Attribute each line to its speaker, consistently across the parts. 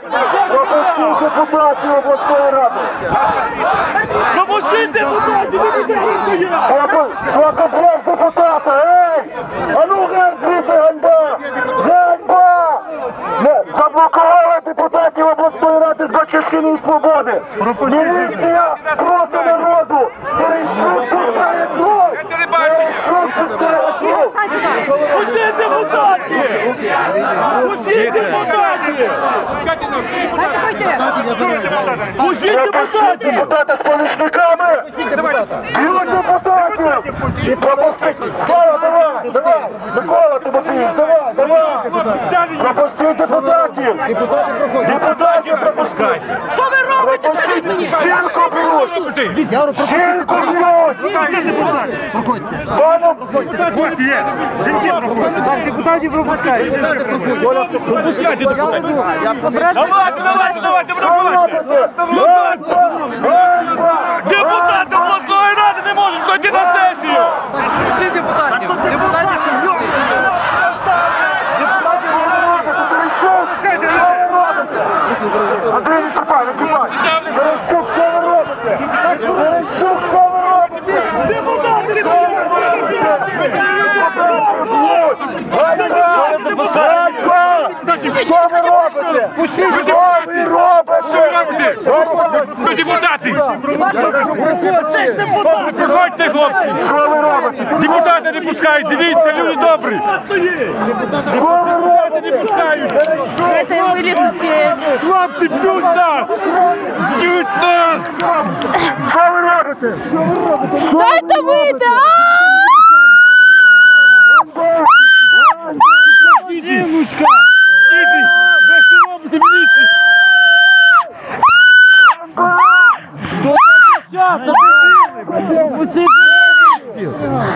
Speaker 1: Пропустіть депутатів обласної ради.
Speaker 2: Пропустіть депутатів, не
Speaker 1: Що депутата? Ей! А ну геть звідси, ганьба! Ганьба! Заблокували депутатів обласної ради з Батьківщини і Свободи! Міліція проти народу! Перейшов пускає кров! Перейшов пускає кров!
Speaker 2: Пустіть депутатів! Пустіть депутатів! Пустіть
Speaker 1: Пропустіть
Speaker 2: депутатів!
Speaker 1: депутата з помічниками! Б'ють депутатів! І пропустіть! Слава, давай! Давай! Микола Тимофійович, давай! Давай! Пропустіть депутатів! Депутатів пропускай!
Speaker 3: Що ви робите? Скажіть мені!
Speaker 1: Жінку б'ють! Жінку б'ють! Пану...
Speaker 2: Депутатів пропускайте! Пропускайте депутатів! Давайте, давайте, давайте!
Speaker 1: Ганьба!
Speaker 2: Депутати обласної ради не можуть пройти на сесію!
Speaker 1: Андрій, не чіпай! Верещук, що ви робите? Верещук, що ви робите?
Speaker 2: Депутати!
Speaker 1: Що ви робите? Ганьба! Ганьба! Що ви робите? Що ви робите?
Speaker 2: Що ви робите? Ви депутати! Проходьте, хлопці!
Speaker 1: Що ви робите?
Speaker 2: Депутати не пускають, дивіться, люди добрі!
Speaker 1: Що ви робите?
Speaker 2: Не пускають!
Speaker 3: Це.
Speaker 2: Хлопці б'ють нас! Б'ють нас!
Speaker 1: Що ви робите?
Speaker 3: Дайте вийти!
Speaker 2: Дівчата,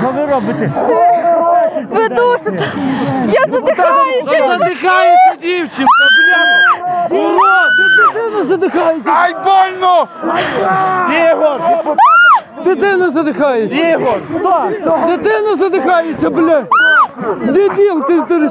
Speaker 2: Що ви робите?
Speaker 3: Ви душите! Я задихаюся!
Speaker 2: Задихається дівчинка, бля! Урод! Дитина задихається! Ай, больно! Ігор! Дитина задихається! Ігор! Дитина задихається, бля! Дебіл, ти, ти,